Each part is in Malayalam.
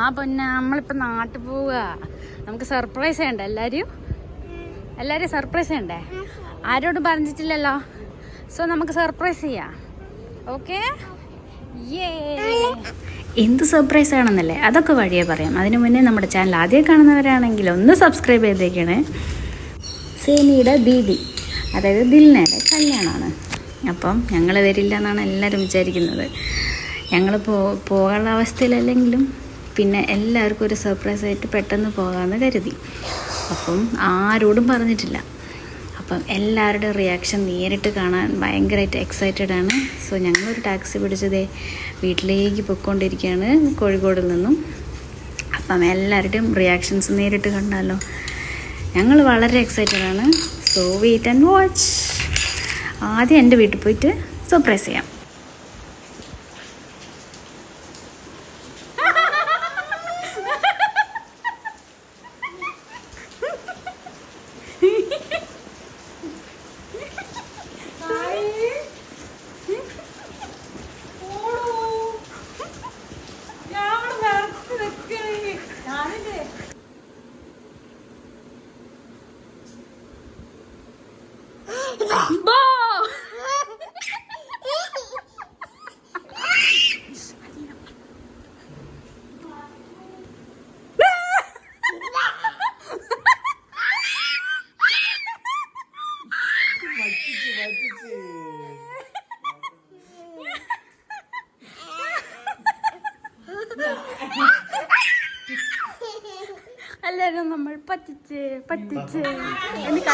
ആ പൊന്നെ നമ്മളിപ്പോൾ നാട്ടിൽ പോവുക. നമുക്ക് സർപ്രൈസ് ചെയ്യണ്ടേ എല്ലാരും? എല്ലാവരും സർപ്രൈസ് ചെയ്യണ്ടേ? ആരോടും പറഞ്ഞിട്ടില്ലല്ലോ? സോ നമുക്ക് സർപ്രൈസ് ചെയ്യാം. ഓക്കെ എന്ത് സർപ്രൈസ് ആണെന്നല്ലേ? അതൊക്കെ വഴിയേ പറയാം. അതിനു മുന്നേ നമ്മുടെ ചാനൽ ആദ്യം കാണുന്നവരാണെങ്കിൽ ഒന്ന് സബ്സ്ക്രൈബ് ചെയ്തേക്കണേ. സേനിയുടെ ദീദി അതായത് ദിൽനയുടെ കല്യാണമാണ്. അപ്പം ഞങ്ങൾ വരില്ല എന്നാണ് എല്ലാവരും വിചാരിക്കുന്നത്. ഞങ്ങൾ പോ പോകാനുള്ള അവസ്ഥയിലല്ലെങ്കിലും പിന്നെ എല്ലാവർക്കും ഒരു സർപ്രൈസ് ആയിട്ട് പെട്ടെന്ന് പോകാമെന്ന് കരുതി. അപ്പം ആരോടും പറഞ്ഞിട്ടില്ല. അപ്പം എല്ലാവരുടെയും റിയാക്ഷൻ നേരിട്ട് കാണാൻ ഭയങ്കരമായിട്ട് എക്സൈറ്റഡ് ആണ്. സോ ഞങ്ങളൊരു ടാക്സി പിടിച്ചതേ വീട്ടിലേക്ക് പൊയ്ക്കൊണ്ടിരിക്കുകയാണ് കോഴിക്കോടിൽ നിന്നും. അപ്പം എല്ലാവരുടെയും റിയാക്ഷൻസ് നേരിട്ട് കണ്ടാലോ. ഞങ്ങൾ വളരെ എക്സൈറ്റഡ് ആണ്. സോ വെയിറ്റ് ആൻഡ് വാച്ച് ആദ്യം എന്റെ വീട്ടിൽ പോയിട്ട് സർപ്രൈസ് ചെയ്യാം. എല്ലാവരും നമ്മൾ പറ്റിച്ച് പറ്റിച്ച് എനിക്ക്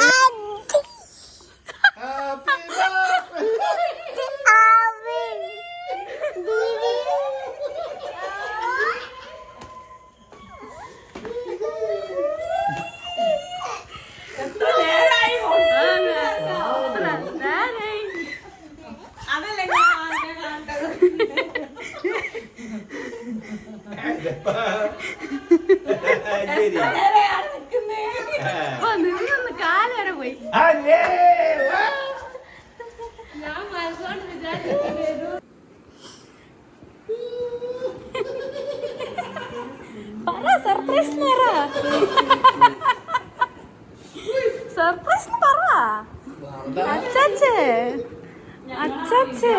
ശരി. ഓ, നിന്ന് കാൽ വരെ പോയി ഞാൻ മനസ്സോണ്ട് വിചാരിച്ചു പറ സർപ്രൈസ് പറ. സർപ്രൈസ് പറ. അച്ചാച്ച്. അച്ചാച്ച്.